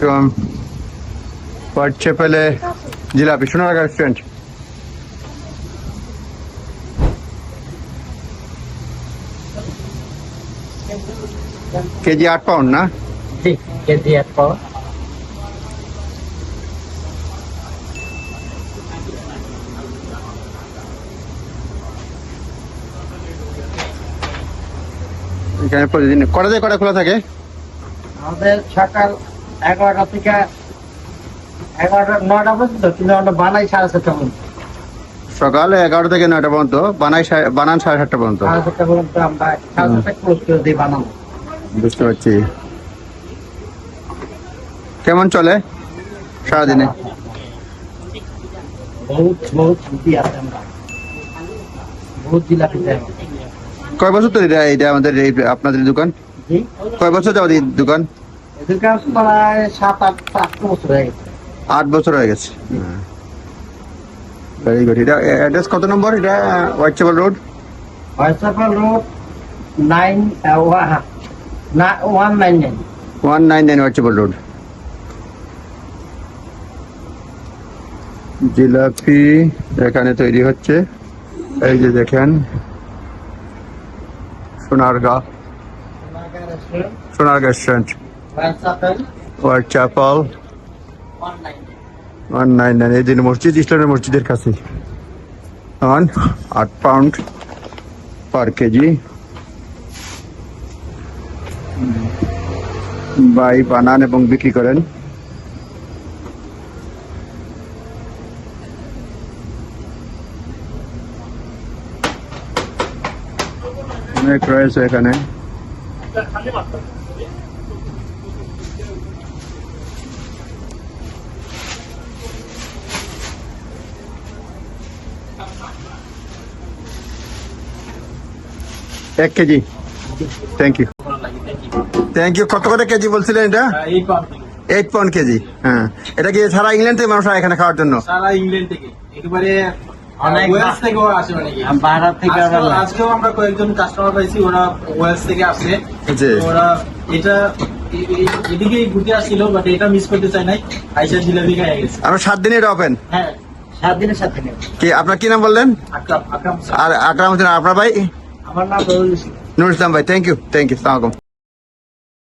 from জিলাপি Sonargaon restaurant KG আট pound না? জি কেজি এক পাওয়া এখানে প্রতিদিন কটা থেকে কটা খোলা থাকে? আমাদের সকাল এগারোটা থেকে এগারোটা নয়টা পর্যন্ত কিন্তু আমরা বানাই সাড়ে সাতটা পর্যন্ত। সকাল এগারোটা থেকে নয়টা পর্যন্ত বানাই বানান সাড়ে সাতটা পর্যন্ত। সাড়ে সাতটা পর্যন্ত আমরা সাড়ে সাতটা ক্লোজ করে দিই বানাবো। বুঝতে পারছি। কেমন চলে সারাদিনে? বহুত বহুত ছুটি আছে আমরা। বহুত জিলাপি কয় বছর তো এটা এটা আমাদের এই আপনাদের দোকান? কয় বছর এই দোকান? প্রায় সাত আট আট বছর হয়ে গেছে। আট বছর হয়ে গেছে। ভেরি গুড এটা অ্যাড্রেস কত নম্বর? এটা Whitechapel road WhatsApp road nine one nine nine one nine nine Whitechapel road jalebi এখানে তৈরি হচ্ছে। এই যে দেখেন Sonargaon. Sonargaon restaurant Whitechapel one nine nine এই মসজিদ, ইসলামের মসজিদের কাছে। অন আট পাউন্ড পার কেজি বাই বানান এবং বিক্রি করেন। অনেক রয়েছে এখানে। এক K G. Thank you thank you কত করে কেজি বলছিলেন এটা? এইট পাউন্ড কেজি হ্যাঁ। এটা কি সারা ইংল্যান্ড থেকে মানুষ এখানে খাওয়ার জন্য? সারা ইংল্যান্ড থেকে। একেবারে অনেক ওয়েলস থেকেও আসে অনেকে। বাহার থেকে আজকেও- আমরা কয়েকজন কাস্টমার পাইছি ওরা ওয়েলস থেকে আসে। ওরা এটা এদিকে ঘুরতে আসছিল বাট এটা মিস করতে চাই নাই। আইসা জিলাপি খাই গেছে। আমরা সাত দিনে এটা ওপেন হ্যাঁ। কি আপনার কি নাম বললেন? আর আকরাম হোসেন আপনার ভাই? আমার নাম নুর ইসলাম ভাই থ্যাংক ইউ থ্যাংক ইউ সালামালাইকুম।